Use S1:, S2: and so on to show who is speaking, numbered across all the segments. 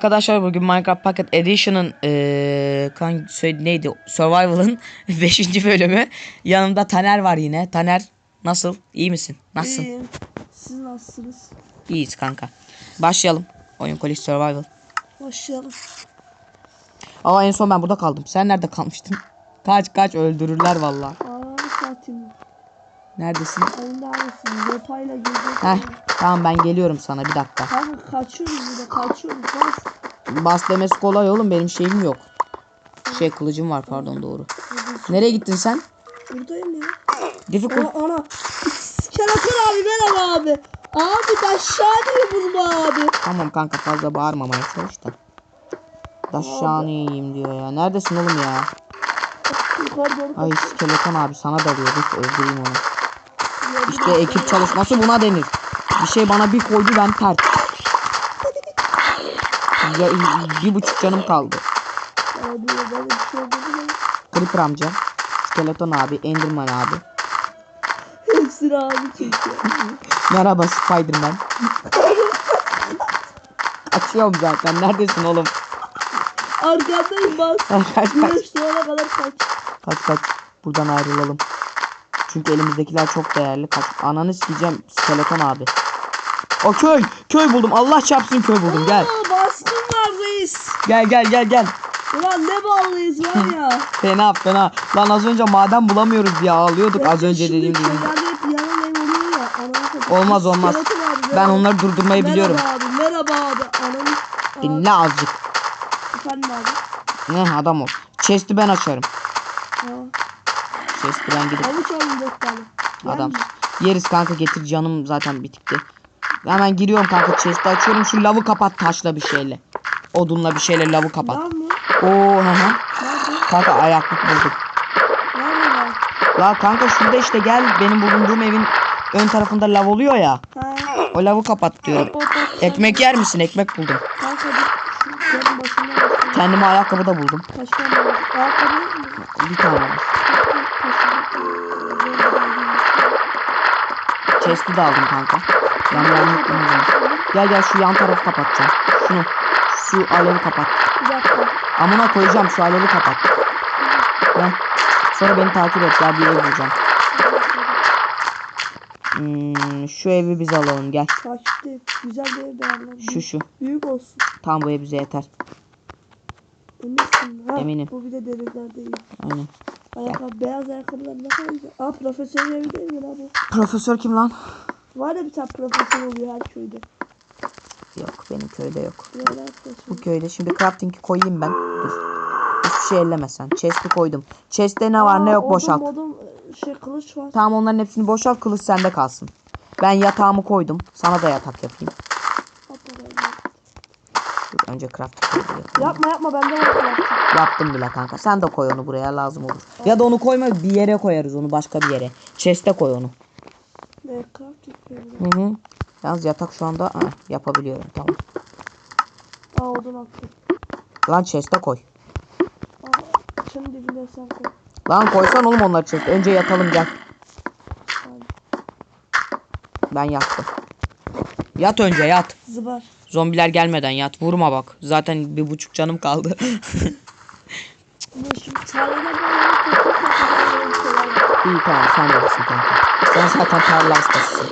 S1: Arkadaşlar bugün Minecraft Pocket Edition'ın eee kan neydi? Survival'ın 5. bölümü. Yanımda Taner var yine. Taner nasıl? İyi misin? Nasılsın?
S2: İyiyim. Siz nasılsınız?
S1: İyiyiz kanka. Başlayalım. Oyun College Survival.
S2: Başlayalım.
S1: Aa en son ben burada kaldım. Sen nerede kalmıştın? Kaç kaç öldürürler valla.
S2: Aa saatim.
S1: Neredesin?
S2: Oyunda arasın. Zopayla gelecek.
S1: Heh tamam ben geliyorum sana bir dakika.
S2: Kanka kaçıyoruz burada kaçıyoruz. Bas.
S1: Bas demesi kolay oğlum benim şeyim yok. Şey kılıcım var pardon doğru. Nereye gittin sen?
S2: Buradayım ya.
S1: Difficult.
S2: Ana ana. Kerakır abi merhaba abi. Abi değil bunu abi.
S1: Tamam kanka fazla bağırmamaya çalış da. Aşağını yiyeyim diyor ya. Neredesin oğlum ya? Ay skeleton abi sana dalıyor. Dur öldüreyim onu. İşte ekip çalışması buna denir. Bir şey bana bir koydu ben pert. Ya, bir buçuk canım kaldı. Creeper amca. Skeleton abi. Enderman abi.
S2: Hepsini abi çekiyor.
S1: Merhaba Spiderman. Açıyorum zaten. Neredesin oğlum?
S2: Arkandayım bak.
S1: Kaç kaç.
S2: Güneş doğana kadar kaç.
S1: Kaç kaç. Buradan ayrılalım. Çünkü elimizdekiler çok değerli. Kaç. Ananı sikeceğim skeleton abi. O köy. Köy buldum. Allah çarpsın köy buldum. Gel.
S2: Aa, baskın reis.
S1: Gel gel gel gel.
S2: Ulan ne ballıyız var ya.
S1: Fena fena. Lan az önce maden bulamıyoruz diye ağlıyorduk. Az önce dediğim gibi. Olmaz, olmaz. Ben onları durdurmayı biliyorum.
S2: Merhaba abi. Merhaba abi. Ananı.
S1: Dinle azıcık.
S2: Efendim abi.
S1: Ne adam ol. Chest'i ben açarım.
S2: Aa,
S1: Chest'i ben gidip
S2: avuç aldım dört tane. Yer
S1: adam. Yeriz kanka getir canım zaten bitikti. Hemen giriyorum kanka chest'i açıyorum. Şu lavı kapat taşla bir şeyle. Odunla bir şeyle lavı kapat. Oo.
S2: Nerede?
S1: Kanka ayaklık bulduk. La kanka şurada işte gel benim bulunduğum evin ön tarafında lav oluyor ya.
S2: Ha.
S1: O lavı kapat diyorum. Ekmek yer misin? Ekmek buldum.
S2: Kanka.
S1: Kendime ayakkabı da buldum.
S2: Tane var? Ayakkabı?
S1: Bir tane var. Chest'i de aldım kanka. Yan yan yutmayacağım. Gel gel şu yan tarafı kapatacağım. Şunu. Şu alevi kapat. Amına koyacağım şu alevi kapat. Gel. Sonra beni takip et. Gel bir ev bulacağım. Hmm, şu evi biz alalım gel.
S2: Takipte güzel bir ev lan.
S1: Şu şu.
S2: Büyük olsun.
S1: Tam bu ev bize yeter.
S2: Eminsin. Ha,
S1: Eminim.
S2: Bu bir de denizler değil.
S1: Aynen.
S2: Ayakkabı, beyaz ayakkabılar ne kadar güzel. Aa profesörün evi değil mi lan bu?
S1: Profesör kim lan?
S2: Var ya bir tane profesör oluyor her köyde.
S1: Yok benim köyde yok. Bu köyde şimdi crafting'i koyayım ben. Dur. Hiçbir şey elleme sen. Chest'i koydum. Chest'te ne var ne
S2: Aa,
S1: yok
S2: odun,
S1: boşalt.
S2: Modum, şey kılıç var.
S1: Tamam onların hepsini boşalt kılıç sende kalsın. Ben yatağımı koydum. Sana da yatak yapayım. Dur önce crafting yapayım.
S2: Yapma yapma bende var kılıç.
S1: Yaptım bile kanka. Sen de koy onu buraya lazım olur. Ya da onu koyma bir yere koyarız onu başka bir yere. Chest'e koy onu. Hı hı. Yalnız yatak şu anda ha, yapabiliyorum tamam.
S2: Aa odun attım.
S1: Lan chest'e koy.
S2: Aa sen koy.
S1: Lan koysan oğlum onları chest. Önce yatalım gel.
S2: Hadi.
S1: Ben yattım. Yat önce yat.
S2: Zıbar.
S1: Zombiler gelmeden yat. Vurma bak. Zaten bir buçuk canım kaldı.
S2: Ama şimdi tarlada ben yine toprak yapıyorum. şeyler.
S1: İyi tamam sen bilirsin kanka. Sen zaten tarla hastasısın.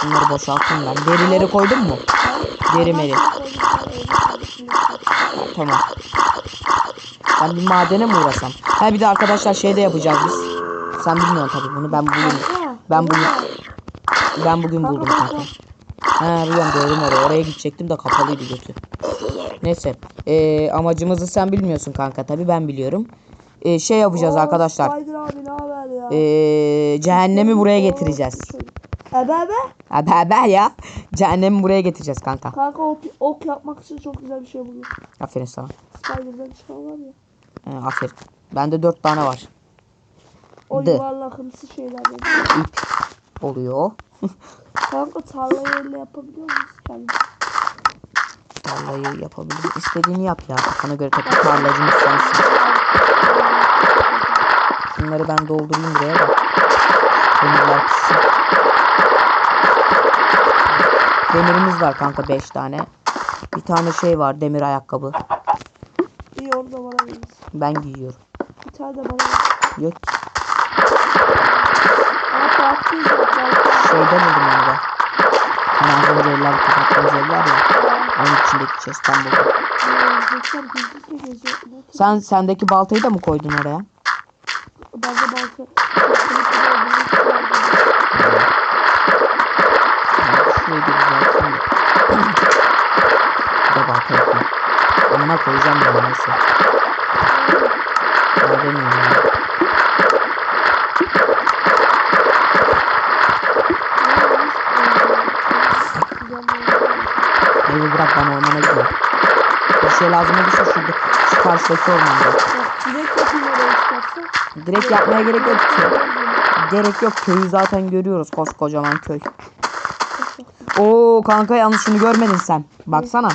S1: Şunları boşaltayım ben. Derileri koydun mu? Deri meri. Tamam. Ben bir madene mi uğrasam? Ha bir de arkadaşlar şey de yapacağız biz. Sen bilmiyorsun tabii bunu. Ben bugün ben bugün ben bugün buldum kanka. Ha biliyorum gördüm oraya. Oraya gidecektim de kapalıydı götü. Neyse. Ee, amacımızı sen bilmiyorsun kanka tabii ben biliyorum. Ee, şey yapacağız arkadaşlar.
S2: Spider abi ne?
S1: Ee, cehennemi buraya getireceğiz.
S2: Ebe ebe.
S1: Hadi haber ya. Cehennemi buraya getireceğiz kanka.
S2: Kanka ok, ok yapmak için çok güzel bir şey buluyor.
S1: Aferin sana.
S2: Spider'dan çıkan var ya.
S1: Ee, aferin. Bende dört tane var.
S2: O
S1: De.
S2: yuvarlakımsı şeylerden.
S1: İp oluyor.
S2: Kanka tarlayı elle yapabiliyor musun kendin?
S1: Tarlayı yapabilirim. İstediğini yap ya. Kafana göre tabii tarlacımız sensin. Şunları ben doldurayım buraya da. Demirler pişsin. Demirimiz var kanka 5 tane. Bir tane şey var demir ayakkabı.
S2: İyi orada bana.
S1: Ben giyiyorum.
S2: Bir tane de bana.
S1: Yok
S2: zaten.
S1: şeyden buldum onu da. Hani az önce eller kapattığımız ya. Onun içindeki chest'ten buldum.
S2: Ki?
S1: Sen sendeki baltayı da mı koydun oraya?
S2: Ben
S1: bir düzelteyim de. Bir de balta yapayım. Amına koyacağım ya neyse. Ya demiyorum ya. Evi bırak ben ormana gidiyorum. Bir şey lazım olursa şurada şu karşıdaki ormanda.
S2: Direkt yapayım oraya istersen.
S1: Direkt yapmaya gerek yok ki. Gerek yok köyü zaten görüyoruz koskocaman köy. Oo kanka yanlışını görmedin sen. Baksana.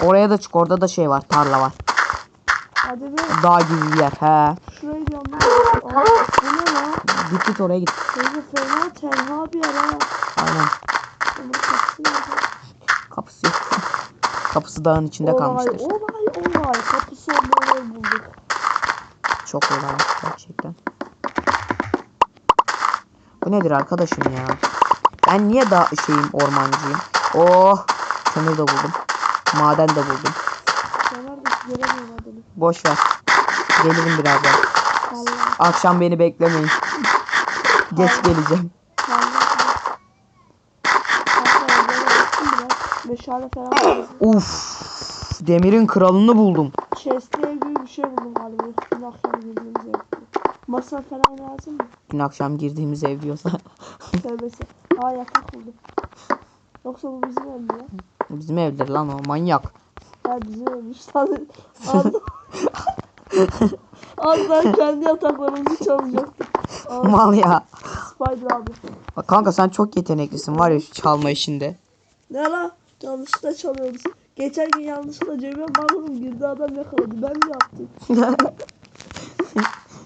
S1: Oraya da çık orada da şey var tarla var.
S2: Hadi be.
S1: Dağ gibi bir yer. He.
S2: Şurayı diyorum lan. Aa bu ne lan?
S1: Git git oraya git.
S2: Teyze fena tenha bir yer ha.
S1: Aynen.
S2: Bunun kapısı
S1: yok. Kapısı dağın içinde kalmıştır.
S2: Olay olay olay. Kapısı olmayan bulduk.
S1: Çok olay gerçekten. Bu nedir arkadaşım ya? Ben niye da şeyim ormancıyım? Oh! Kömür de buldum. Maden de buldum. Boş ver. Gelirim birazdan.
S2: Vallahi.
S1: Akşam beni beklemeyin. Geç geleceğim.
S2: Falan lazım.
S1: Uf! Demirin kralını buldum.
S2: Chest'e gibi bir şey buldum galiba. Dün akşam girdiğimiz evde. Masa falan lazım mı?
S1: Dün akşam girdiğimiz ev diyorsa.
S2: Tövbesi. Aa yatak buldum. Yoksa bu bizim ev mi ya?
S1: Bizim evdir lan o manyak.
S2: Ha bizim evmiş. Sanırım. Allah. Allah kendi yataklarımızı çalacaktık. Aa,
S1: Mal ya.
S2: Spider abi.
S1: Bak Kanka sen çok yeteneklisin var ya şu çalma işinde.
S2: Ne la? Yanlışlıkla çalıyoruz. Geçen gün yanlışlıkla cebime bakıyorum girdi adam yakaladı. Ben mi yaptım?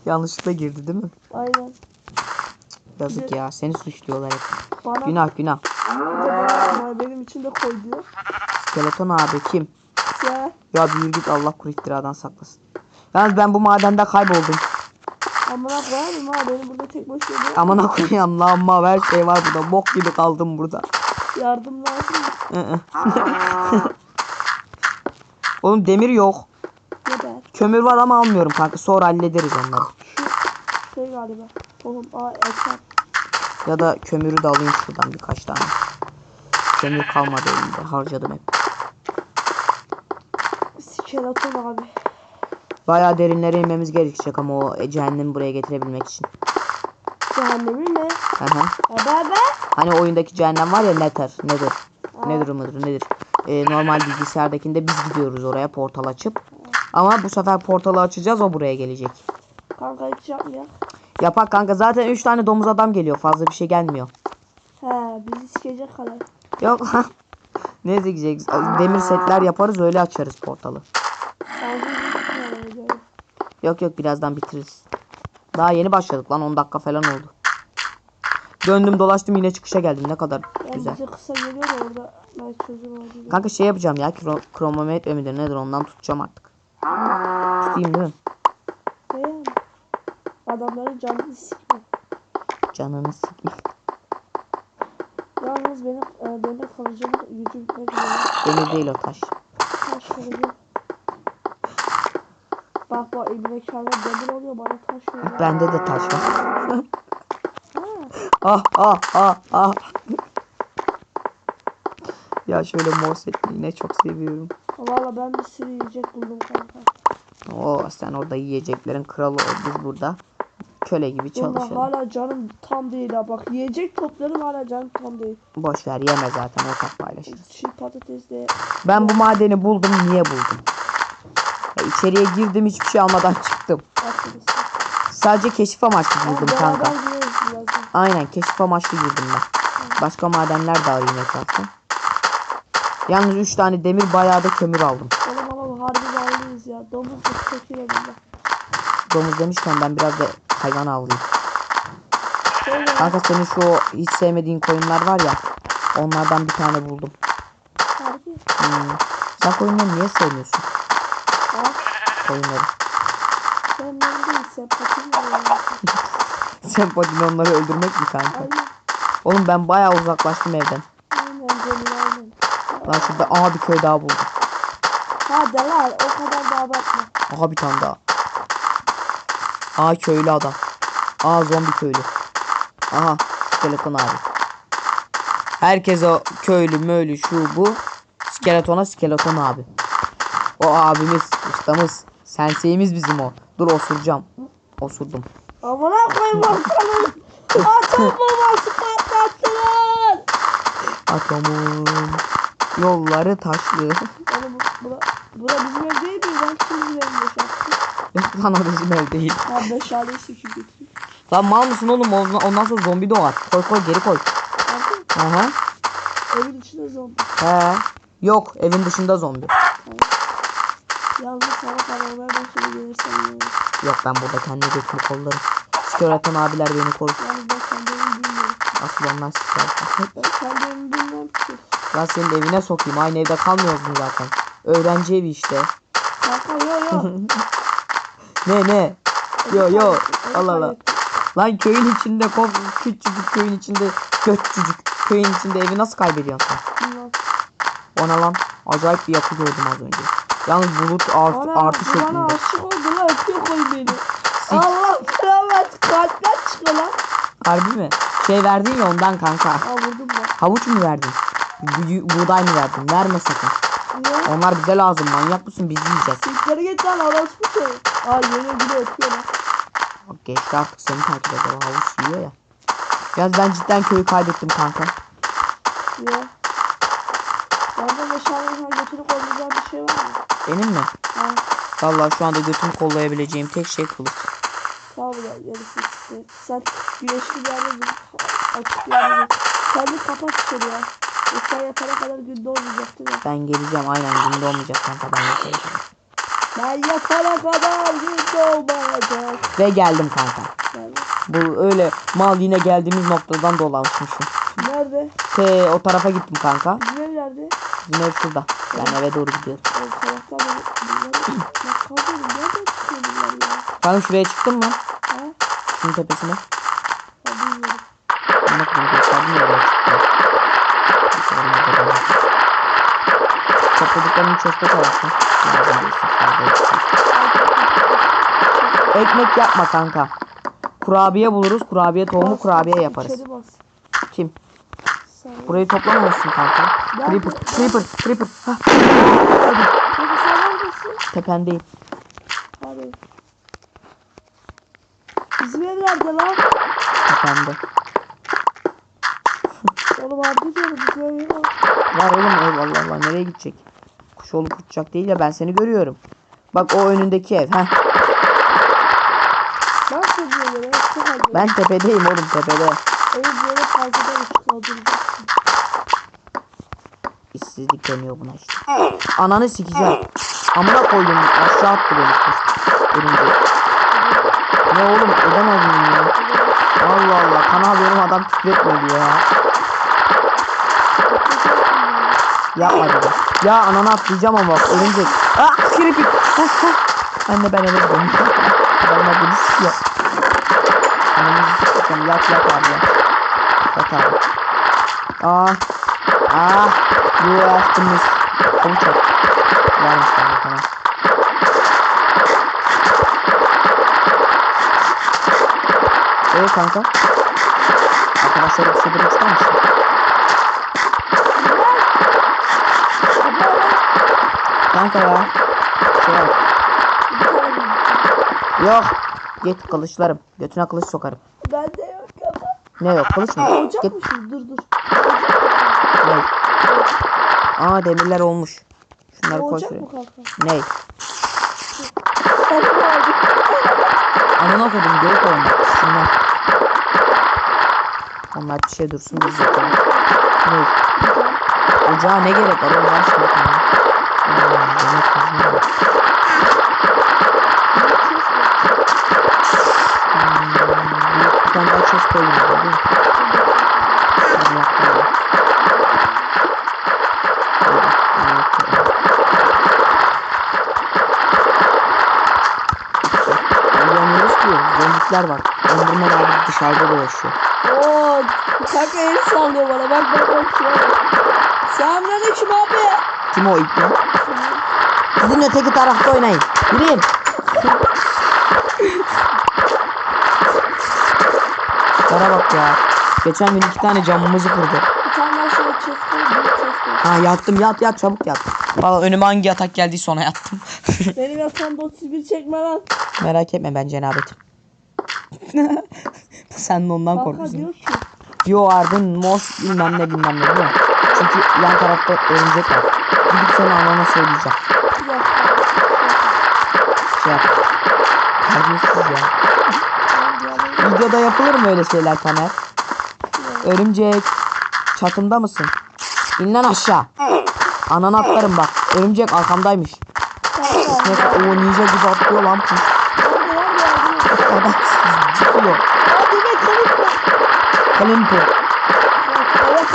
S1: Yanlışlıkla girdi değil mi?
S2: Aynen.
S1: Yazık ya seni suçluyorlar hep.
S2: Bana
S1: Günah günah.
S2: bir bana, benim için de koy diyor.
S1: Skeleton abi kim?
S2: Ya
S1: Ya büyür git Allah kuru iftiradan saklasın. Yalnız ben bu madende kayboldum.
S2: amına koyarım ha beni burada tek başına bırak.
S1: Amına koyayım lan ama her şey var burada. Bok gibi kaldım burada.
S2: Yardım lazım mı?
S1: Oğlum demir yok.
S2: Ne der?
S1: Kömür var ama almıyorum kanka. Sonra hallederiz onları.
S2: Şu şey galiba. Tohum. Aa eker.
S1: Ya da kömürü de alayım şuradan birkaç tane. Kömür kalmadı elimde. Harcadım hep.
S2: Skeleton abi.
S1: Bayağı derinlere inmemiz gerekecek ama o cehennemi buraya getirebilmek için.
S2: Cehennemi mi?
S1: Hı hı.
S2: Ya be be.
S1: Hani oyundaki cehennem var ya Nether. Nedir? Nedir mıdır nedir? Ee, normal bilgisayardakinde biz gidiyoruz oraya portal açıp. Ama bu sefer portalı açacağız o buraya gelecek.
S2: Kanka hiç yapmıyor.
S1: Yapak kanka zaten 3 tane domuz adam geliyor. Fazla bir şey gelmiyor.
S2: He bizi sikecek kadar.
S1: Yok. ne diyecek? Demir setler yaparız öyle açarız portalı. Yok yok birazdan bitiririz. Daha yeni başladık lan 10 dakika falan oldu. Döndüm dolaştım yine çıkışa geldim ne kadar
S2: Yani
S1: güzel.
S2: bize kısa geliyor da orada.
S1: Kanka şey yapacağım ya kro kronometre midir nedir ondan tutacağım artık. Tutayım değil mi?
S2: Adamların canını sikme.
S1: Canını sikme.
S2: Yalnız benim e, benim kalıcım gücüm ne güzel.
S1: Demir değil o taş.
S2: Taş kalıcı. Bak bak İbni Kâr'da demir oluyor bana taş veriyor.
S1: Bende de taş var. Ah ah ah ah. Ya şöyle mor setli yine çok seviyorum.
S2: Valla ben bir sürü yiyecek buldum kanka.
S1: Oo sen orada yiyeceklerin kralı ol biz burada köle gibi çalışalım.
S2: hala canım tam değil ha bak yiyecek toplarım hala canım tam değil.
S1: Boş ver yeme zaten ortak paylaşırız.
S2: Çiğ patates de
S1: Ben bu madeni buldum niye buldum? Ya içeriye girdim hiçbir şey almadan çıktım.
S2: haklısın.
S1: Sadece keşif amaçlı
S2: Ama
S1: girdim kanka.
S2: gireriz birazdan.
S1: Aynen keşif amaçlı girdim ben. Başka madenler de arayayım etrafta. Yalnız 3 tane demir bayağı da kömür aldım.
S2: Oğlum ama harbi bağlıyız ya. Domuz da çekiyor bunda.
S1: Domuz demişken ben biraz da hayvan avlayayım. Kanka senin şu hiç sevmediğin koyunlar var ya. Onlardan bir tane buldum.
S2: harbi.
S1: Hmm. Sen koyunları niye sevmiyorsun?
S2: Ha?
S1: Koyunları.
S2: Sen ben değil sempatim var.
S1: Sempatin onları öldürmek mi kanka?
S2: Aynen.
S1: Oğlum ben bayağı uzaklaştım evden. Lan şurada aha bir köy daha buldum.
S2: Hadi lan o kadar da abartma.
S1: Aha bir tane daha. Aha köylü adam. Aha zombi köylü. Aha skeleton abi. Herkes o köylü möylü şu bu. Skeletona skeleton abi. O abimiz ustamız. Senseyimiz bizim o. Dur osuracağım. Osurdum.
S2: Amına koyayım bakalım. Atom bombası patlattın.
S1: Atomun yolları taşlı.
S2: Yani bu, bura, bura bizim ev değil mi? Ben şimdi evim boşalttım.
S1: Yok lan o bizim ev değil.
S2: Ha meşaleyi söküp getireyim.
S1: Lan mal mısın oğlum? Ondan sonra zombi doğar. Koy koy geri koy.
S2: Bakın
S1: Aha.
S2: evin içinde zombi.
S1: He. Yok evin dışında zombi.
S2: Yalnız sana paralar başına gelirsen yani.
S1: Yok ben burada kendi götümü kollarım. Skeleton abiler beni korur.
S2: Yalnız ben kendi evimi bilmiyorum.
S1: Asıl onlar skeleton.
S2: Ben kendi evimi bilmiyorum ki.
S1: Ben senin evine sokayım. Aynı evde kalmıyoruz mu zaten? Öğrenci evi işte.
S2: Kanka yo yo.
S1: Ne ne? Yo yo. Allah Allah. Lan köyün içinde kov küçücük köyün içinde göçücük köyün içinde evi nasıl kaybediyorsun sen? Ona lan acayip bir yapı gördüm az önce. Yalnız bulut art,
S2: Ana
S1: artı
S2: bu bana
S1: şeklinde.
S2: aşık oldu lan öpüyor koy beni. Allah rahmet kalpler çıkıyor lan.
S1: Harbi mi? Şey verdin ya ondan kanka.
S2: Aa vurdum ben.
S1: Havuç mu verdin? Bu- buğday mı verdin? Verme sakın.
S2: Niye?
S1: Onlar bize lazım. Manyak mısın? Biz yiyeceğiz.
S2: Sikleri git lan orospu şey. Aa yeni biri öpüyor lan.
S1: Geçti artık seni takip eder. O havuç yiyor ya. Yalnız ben cidden köyü kaybettim kanka.
S2: Ya. Bende meşalenin götünü koymayacağım bir şey var mı?
S1: Benim mi?
S2: Ha.
S1: Vallahi şu anda götümü kollayabileceğim tek şey kılıç.
S2: Tamam ya yarısı işte. Sen güneşli bir yerde dur. Açık bir yerde dur. Sen bir kapat içeri ya. Yoksa yatana kadar günde olmayacaktı ya.
S1: Ben geleceğim aynen günde olmayacak kanka ben geleceğim.
S2: Ben yatana kadar günde olmayacak.
S1: Ve geldim kanka.
S2: Yani.
S1: Bu öyle mal yine geldiğimiz noktadan dolanmışmışım.
S2: Nerede?
S1: Te o tarafa gittim kanka.
S2: Bizim ev nerede?
S1: Bizim ev şurada. Ben eve doğru gidiyorum.
S2: O taraftan bunları... Bak kaldım. Nereden çıkıyor bunlar ya?
S1: Kanka şuraya çıktın mı?
S2: Ha?
S1: Şunun tepesine.
S2: Ha bilmiyorum.
S1: Bana kırmızı gösterdim ya oraya çıktım. Neyse, onlar da bana. Fazla eksin. Ekmek yapma kanka. Kurabiye buluruz. Kurabiye tohumu kurabiye yaparız. Kim? Burayı toplamamışsın kanka. Creeper, creeper, creeper. Hah, tependeyim.
S2: Abi. Bizim ev nerede lan?
S1: Tepende.
S2: Oğlum harbi diyorum bizim ev yok.
S1: Var oğlum ev Allah Allah nereye gidecek? Olup uçacak değil ya ben seni görüyorum. Bak o önündeki ev. Heh.
S2: Ben
S1: tepedeyim oğlum tepede.
S2: Evi böyle fazladan ışık kaldıracağım.
S1: İşsizlik deniyor buna işte. Ananı sikeceğim. Amına koydum aşağı attı beni kuş. Örümcek. Ne oğlum edemez miyim ya? Allah Allah kanal benim adam küfretmedi ya. Yapma dedim. Ya ananı atlayacağım ama bak örümcek. Ah kirpik. Ah, ah. Anne ben eve gidiyorum. Adamlar beni sikiyor. Ananı sikeceğim yat yat abi yat. Abi. Ah. Ah. You yaptınız. Çabuk çabuk. Varmış bende tamam. Evet kanka. Arkadaşlar bir şey demek ister misin? Kanka ya. Şey yap. Yok. Git kılıçlarım. Götüne kılıç sokarım.
S2: Bende yok ama.
S1: Ne yok kılıç mı?
S2: Olacak
S1: Git.
S2: mı şimdi? Dur dur.
S1: Ne? Aa demirler olmuş. Şunları koy şuraya. Ne? Amına koydum geri koyun. Şunlar. Onlar bir şey dursun biz yapalım. Ne? Ocağa ne gerek var? Ocağa şey yapalım. Ben çok koyuyorum. Zombikler var. Ömrüme dair dışarıda dolaşıyor.
S2: Oo, kanka el sallıyor bana. Bak bak bak. Selamünaleyküm abi.
S1: Kim o İbni? Sizin öteki tarafta oynayın. Yürüyün. Bana bak ya. Geçen gün iki tane camımızı kırdı.
S2: Bir tane daha şöyle koy.
S1: Ha yattım yat yat çabuk yat. Valla önüme hangi yatak geldiyse ona yattım.
S2: Benim yatağımda 31 çekme lan.
S1: Merak etme ben cenabetim. Sen de ondan korkuyorsun. Yo Ardın mos bilmem ne bilmem ne değil mi? Çünkü yan tarafta örümcek var. Gidip senin anana söyleyeceğim.
S2: Bir.
S1: Şey yap. Terbiyesiz ya. Videoda yapılır mı öyle şeyler Taner? Örümcek. Çatımda mısın? İn lan aşağı. Ananı atlarım bak. Örümcek arkamdaymış.
S2: Kanka,
S1: Ne
S2: ya.
S1: o ninja gibi atlıyor lan. Adam çıkıyor. Kalimpo.
S2: Evet?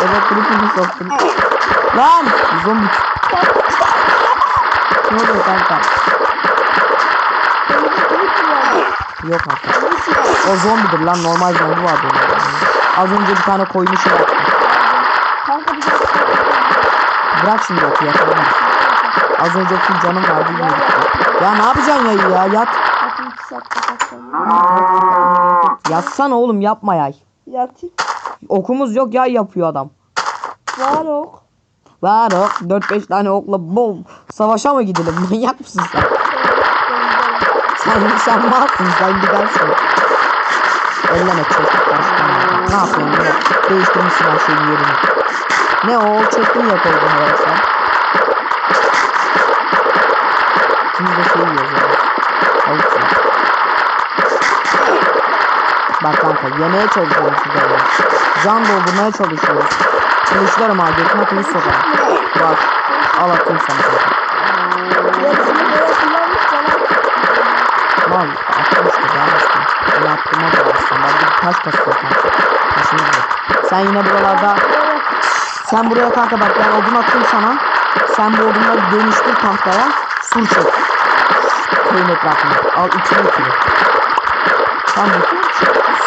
S1: Evet klipini soktum. Lan! Zombi. Ne oluyor kanka? Yok
S2: mı?
S1: O zombidir lan normal zombi vardı onda. Az önce bir tane koyunu şey yaptı.
S2: Kanka bir dakika.
S1: Bırak şimdi oku yatalım. Az önce full canım vardı gitti. Ya ne yapacaksın yayı ya yat. Yatsana oğlum yapma yay.
S2: Yatayım.
S1: Okumuz yok yay yapıyor adam.
S2: Var ok.
S1: Var o 4-5 tane okla bol savaşa mı gidelim manyak mısın sen? Sen sen malsın sen gidersin. Elleme çekip karıştırma. Ne yapıyorsun burada? Değiştirmişsin her şeyin yerini. Ne o çektin ya koydun oraya sen. İkimiz de şey yiyoruz. Tavuk yiyoruz. Bak kanka yemeye çalışıyoruz şurada ya. Can doldurmaya çalışıyoruz. Kılıçlarım abi götüme kılıç sokarım. Bak al atayım sana kanka.
S2: Yarısını böyle kullanmış bana.
S1: Mal attım işte ben attım. Ben attığıma da bastım. Ben bir taş kasıyor kanka. Taşını bırak. Sen yine buralarda sen buraya kanka bak ben odun attım sana. Sen bu odunları dönüştür tahtaya. Sur çek. Köyün etrafına. Al ikili ikili. Tam bu.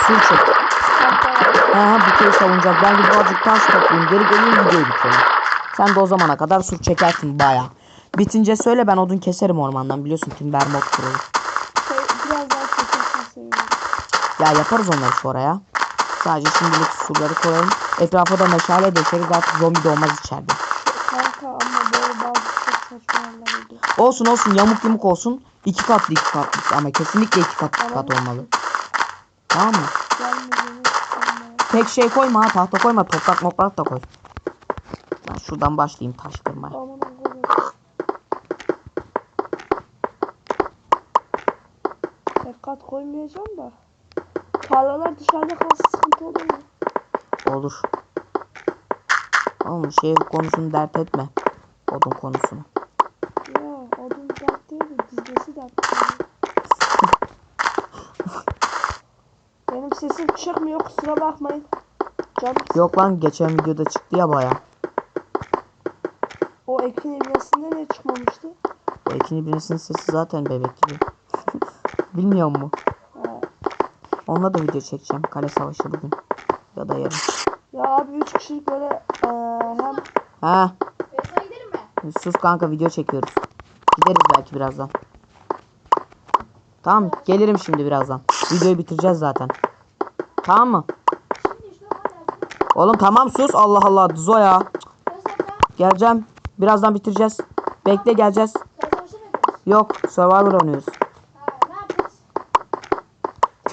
S1: Sur çek.
S2: tahta var.
S1: Ha bu köyü savunacak. Ben gidip azıcık taş toplayayım. Geri geleyim videoyu bitirelim. Sen de o zamana kadar sur çekersin baya. Bitince söyle ben odun keserim ormandan. Biliyorsun timber mod kurulur.
S2: Şey, biraz daha çekersen sevinirim.
S1: Ya yaparız onları sonra ya. Sadece şimdilik surları koyalım. Etrafa da meşale döşeriz artık zombi doğmaz içeride.
S2: Kanka ama böyle bazı çok saçma yerler oluyor.
S1: Olsun olsun yamuk yumuk olsun. İki katlı iki katlı ama kesinlikle iki kat iki kat olmalı. Tamam mı? Tek şey koyma ha tahta koyma toprak moprak da koy. Ben şuradan başlayayım taş kırmaya.
S2: Allah'ım. Dikkat koymayacağım da. Tarlalar dışarıda kalsa sıkıntı olur mu?
S1: Olur. Oğlum şey konusunu dert etme. Odun konusunu.
S2: Ya odun dert değil de dizgesi dert. Benim sesim çıkmıyor kusura bakmayın. Canım
S1: Yok lan geçen videoda çıktı ya baya.
S2: o ekin evresinde ne çıkmamıştı?
S1: O ikinci birisinin sesi zaten bebek gibi. Bilmiyor mu? Onunla da video çekeceğim. Kale savaşı bugün. Ya da yarın.
S2: Ya abi 3 kişilik böyle eee hem
S1: Ha,
S3: Resme gidelim mi?
S1: sus kanka video çekiyoruz. Gideriz belki birazdan. Tamam gelirim şimdi birazdan. Videoyu bitireceğiz zaten. Tamam mı?
S3: Şimdi işte hala.
S1: Oğlum tamam sus. Allah Allah Zo ya. Geleceğim. Birazdan bitireceğiz. Bekle geleceğiz. Yok Survivor oynuyoruz.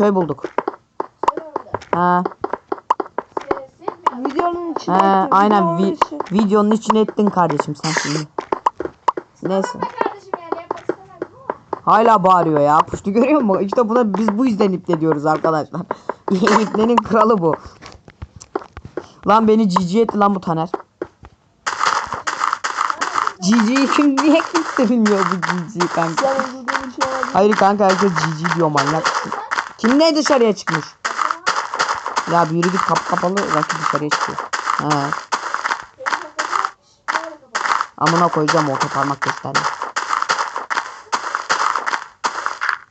S1: Köy bulduk. Ha,
S2: videonun içine atıyor.
S1: aynen
S2: Videonun
S1: vi-
S2: içi.
S1: videonun içine ettin kardeşim sen şimdi. Neyse. Hala bağırıyor ya. Puştu görüyor musun? İşte buna biz bu yüzden iple diyoruz arkadaşlar. İplenin kralı bu. Lan beni cici etti lan bu Taner. Cici'yi kim niye kimse bilmiyor bu Cici'yi kanka.
S2: İçin olabilir.
S1: Hayır kanka herkes Cici diyor manyak. Kim ne dışarıya çıkmış? Ya bir yürü git kapı kapalı rakip dışarıya çıkıyor. He. Amına koyacağım orta parmak gösterdi.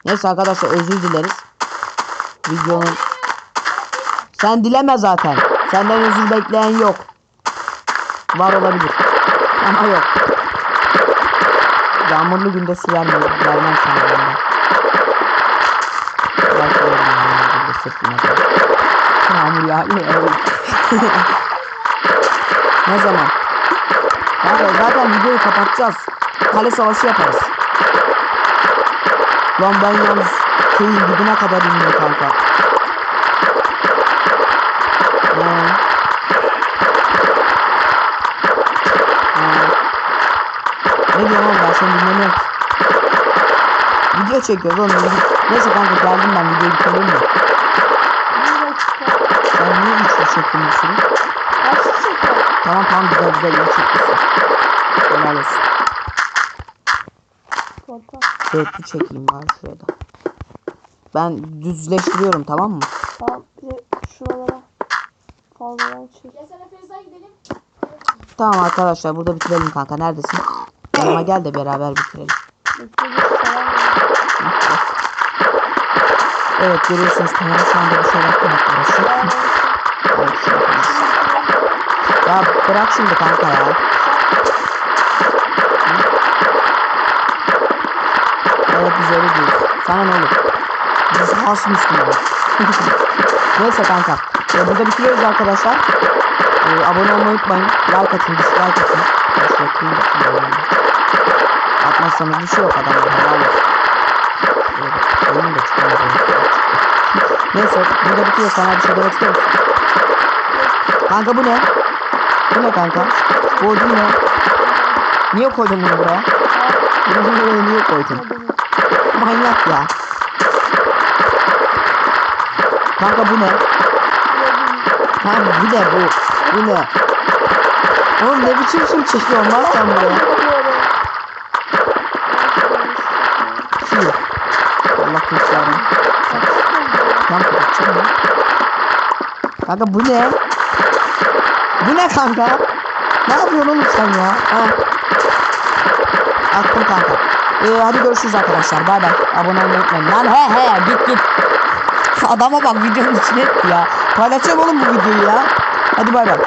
S1: Neyse arkadaşlar özür dileriz. Videonun sen dileme zaten. Senden özür bekleyen yok. Var olabilir. Ama yok. Yağmurlu günde su vermiyorum. Vermem sana de. Yağmur yağıyor. evet. ne zaman? Kanka zaten videoyu kapatacağız. Kale savaşı yaparız. Lan ben yalnız köyün dibine kadar indim kanka. Ee, ee. Ne diyorsun oğlum ben seni dinlemiyorum. Video çekiyoruz oğlum. Neyse kanka geldim ben videoyu bitirelim mi? Ben niye üçlü çektim bir sürü?
S2: Açık şeker.
S1: Tamam tamam güzel güzel iyi çekmişsin. Helal olsun.
S2: Korkak.
S1: Dörtlü çekeyim bari şurada. Ben düzleştiriyorum tamam mı?
S2: Tamam. Bir de şuralara fazladan çek.
S3: Gel sana Feyza gidelim.
S1: Tamam arkadaşlar burada bitirelim kanka. Neredesin? Yanıma gel de beraber bitirelim.
S2: Bekle bir selam verin.
S1: Evet görüyorsunuz Taner şu anda bir şeyler konuşuyor. Evet an konuşuyor. Ya bırak şimdi kanka ya. Evet biz öyle diyoruz. Sana ne olur? Biz has Müslümanız. Neyse kanka. Ee, burada bitiriyoruz arkadaşlar. Ee, abone olmayı unutmayın. Like atın, dislike atın. Da. Ee, Atmazsanız bir şey adamlar. Helal olsun. Oyun da çıkamaz. Neyse burada bitiyor. Sana bir şey demek istiyor musun? Kanka bu ne? Bu ne kanka? Bu ödül ne? Niye koydun bunu buraya? Bunu buraya niye koydun? Manyak ya. Kanka bu ne? Kanka bu ne bu? Bu ne? Oğlum ne biçim film çekiyorsun lan sen buraya? Ki. Allah kurtarsın. Tam kurtaracağım ya. Kanka bu ne? Bu ne kanka? Ne yapıyorsun oğlum sen ya? Ha. Attım kanka. Ee, hadi görüşürüz arkadaşlar. Bay bay. Abone olmayı unutmayın. Lan he he git git. Adama bak videonun içine etti ya. Paylaşacağım oğlum bu videoyu ya. Hadi bay bay.